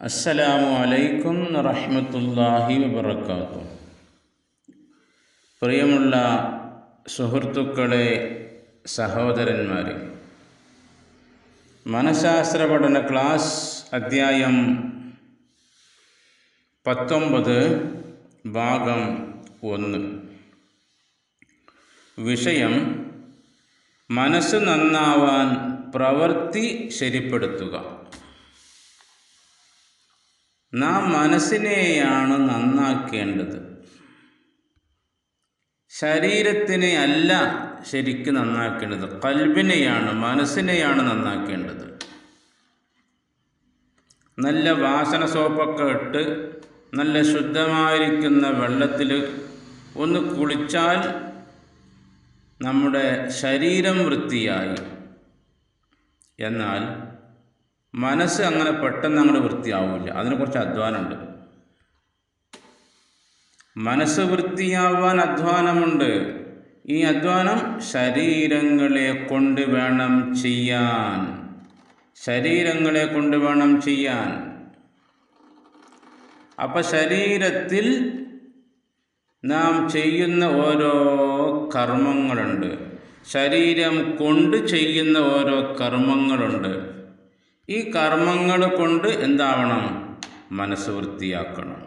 അസ്സലാമു അലൈക്കും റഹ്മത്തുല്ലാഹി വബർക്കാത്തു പ്രിയമുള്ള സുഹൃത്തുക്കളെ സഹോദരന്മാരെ മനഃശാസ്ത്ര പഠന ക്ലാസ് അധ്യായം പത്തൊമ്പത് ഭാഗം ഒന്ന്. വിഷയം മനസ്സ് നന്നാവാൻ പ്രവൃത്തി ശരിപ്പെടുത്തുക. നാം മനസ്സിനെയാണ് നന്നാക്കേണ്ടത്. ശരീരത്തിനെ അല്ല ശരിക്കും നന്നാക്കേണ്ടത്. കൽബിനെയാണ് മനസ്സിനെയാണ് നന്നാക്കേണ്ടത്. നല്ല വാസന സോപ്പൊക്കെ ഇട്ട് നല്ല ശുദ്ധമായിരിക്കുന്ന വെള്ളത്തിൽ ഒന്ന് കുളിച്ചാൽ നമ്മുടെ ശരീരം വൃത്തിയായി. എന്നാൽ മനസ്സ് അങ്ങനെ പെട്ടെന്ന് അങ്ങനെ വൃത്തിയാവില്ല. അതിന് കുറച്ച് അധ്വാനമുണ്ട്. മനസ്സ് വൃത്തിയാവാൻ അധ്വാനമുണ്ട്. ഈ അധ്വാനം ശരീരങ്ങളെ കൊണ്ട് വേണം ചെയ്യാൻ. ശരീരങ്ങളെ കൊണ്ട് വേണം ചെയ്യാൻ. അപ്പം ശരീരത്തിൽ നാം ചെയ്യുന്ന ഓരോ കർമ്മങ്ങളുണ്ട്. ശരീരം കൊണ്ട് ചെയ്യുന്ന ഓരോ കർമ്മങ്ങളുണ്ട്. ഈ കർമ്മങ്ങൾ കൊണ്ട് എന്താവണം? മനസ്സ് വൃത്തിയാക്കണം.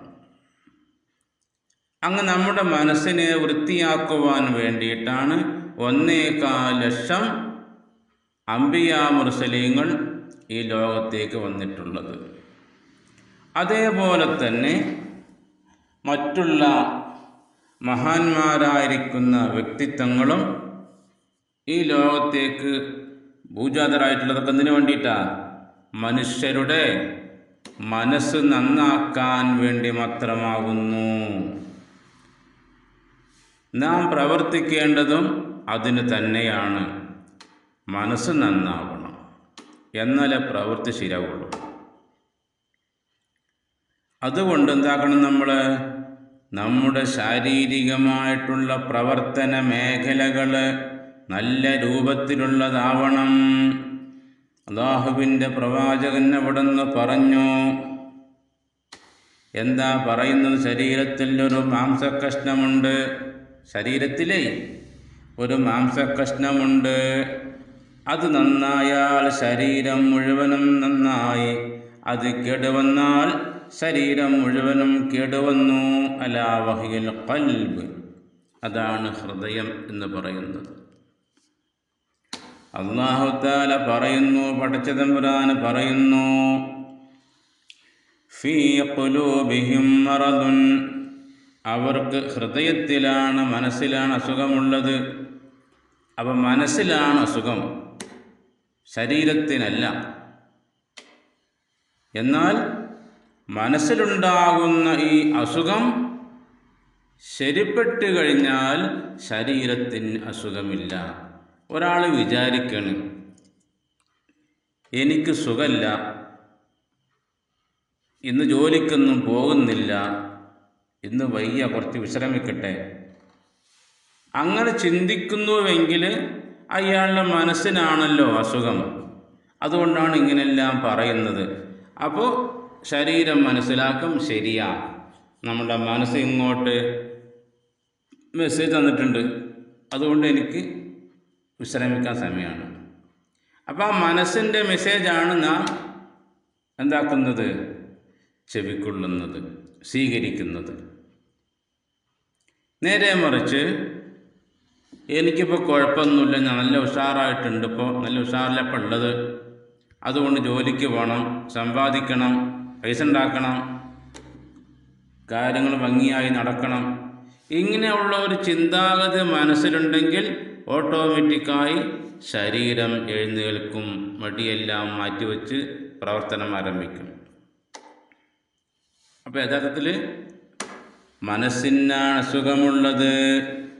അങ്ങ് നമ്മുടെ മനസ്സിനെ വൃത്തിയാക്കുവാൻ വേണ്ടിയിട്ടാണ് ഒന്നേകാൽ ലക്ഷം അമ്പിയാ മുർസലീങ്ങൾ ഈ ലോകത്തേക്ക് വന്നിട്ടുള്ളത്. അതേപോലെ തന്നെ മറ്റുള്ള മഹാന്മാരായിരിക്കുന്ന വ്യക്തിത്വങ്ങളും ഈ ലോകത്തേക്ക് ഭൂജാതരായിട്ടുള്ളതൊക്കെ എന്തിനു വേണ്ടിയിട്ടാണ് മനുഷ്യരുടെ മനസ്സ് നന്നാക്കാൻ വേണ്ടി മാത്രമാകുന്നു. നാം പ്രവർത്തിക്കേണ്ടതും അതിന് തന്നെയാണ്. മനസ്സ് നന്നാവണം. എന്നാലേ പ്രവൃത്തി ശരിയാവുള്ളൂ. അതുകൊണ്ട് എന്താക്കണം നമ്മൾ നമ്മുടെ ശാരീരികമായിട്ടുള്ള പ്രവർത്തന മേഖലകൾ നല്ല രൂപത്തിലുള്ളതാവണം. അള്ളാഹുവിന്റെ പ്രവാചകൻ അവിടുന്ന് പറഞ്ഞു എന്താ പറയുന്നത്? ശരീരത്തിൽ ഒരു മാംസക്കഷ്ണമുണ്ട്. ശരീരത്തിലെ ഒരു മാംസക്കഷ്ണമുണ്ട്. അത് നന്നായാൽ ശരീരം മുഴുവനും നന്നായി. അത് കേടുവന്നാൽ ശരീരം മുഴുവനും കേടുവന്നു. അലാവഹിൽ കൽബ് അതാണ് ഹൃദയം എന്ന് പറയുന്നത്. അള്ളാഹുത്താല പറയുന്നു പടച്ചതമ്പുരാന് പറയുന്നു. ഫീ അവർക്ക് ഹൃദയത്തിലാണ് മനസ്സിലാണ് അസുഖമുള്ളത്. അപ്പം മനസ്സിലാണ് അസുഖം. ശരീരത്തിനല്ല. എന്നാൽ മനസ്സിലുണ്ടാകുന്ന ഈ അസുഖം ശരിപ്പെട്ട് കഴിഞ്ഞാൽ ശരീരത്തിന് അസുഖമില്ല. ഒരാൾ വിചാരിക്കണ് എനിക്ക് സുഖമില്ല ഇന്ന് ജോലിക്കൊന്നും പോകുന്നില്ല ഇന്ന് വയ്യ കുറച്ച് വിശ്രമിക്കട്ടെ. അങ്ങനെ ചിന്തിക്കുന്നുവെങ്കിൽ അയാളുടെ മനസ്സിനാണല്ലോ അസുഖം. അതുകൊണ്ടാണ് ഇങ്ങനെല്ലാം പറയുന്നത്. അപ്പോൾ ശരീരം മനസ്സിലാക്കും ശരിയാ. നമ്മുടെ മനസ്സ് ഇങ്ങോട്ട് മെസ്സേജ് തന്നിട്ടുണ്ട്. അതുകൊണ്ട് എനിക്ക് വിശ്രമിക്കാൻ സമയമാണ്. അപ്പോൾ ആ മനസ്സിന്റെ മെസ്സേജാണ് നാം എന്താക്കുന്നത്? ചെവിക്കൊള്ളുന്നത് സ്വീകരിക്കുന്നത്. നേരെ മറിച്ച് എനിക്കിപ്പോൾ കുഴപ്പമൊന്നുമില്ല ഞാൻ നല്ല ഉഷാറായിട്ടുണ്ട്. ഇപ്പോൾ നല്ല ഉഷാറിലപ്പോൾ ഉള്ളത്? അതുകൊണ്ട് ജോലിക്ക് പോകണം സമ്പാദിക്കണം പൈസ ഉണ്ടാക്കണം കാര്യങ്ങൾ ഭംഗിയായി നടക്കണം. ഇങ്ങനെയുള്ള ഒരു ചിന്താഗതി മനസ്സിലുണ്ടെങ്കിൽ ഓട്ടോമാറ്റിക്കായി ശരീരം എഴുന്നേൽക്കും. മടിയെല്ലാം മാറ്റിവെച്ച് പ്രവർത്തനം ആരംഭിക്കും. അപ്പോൾ യഥാർത്ഥത്തിൽ മനസ്സിനാണ് അസുഖമുള്ളത്.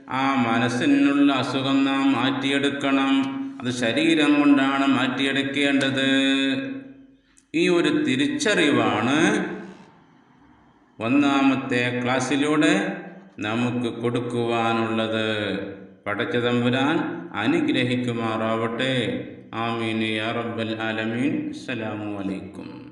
ആ മനസ്സിനുള്ള അസുഖം നാം മാറ്റിയെടുക്കണം. അത് ശരീരം കൊണ്ടാണ് മാറ്റിയെടുക്കേണ്ടത്. ഈ ഒരു തിരിച്ചറിവാണ് ഒന്നാമത്തെ ക്ലാസ്സിലൂടെ നമുക്ക് കൊടുക്കുവാനുള്ളത്. പടച്ചതമ്പുരാൻ അനുഗ്രഹിക്കുമാറാവട്ടെ. ആമീൻ. യാ റബ്ബൽ ആലമീൻ. അസ്സലാമു അലൈക്കും.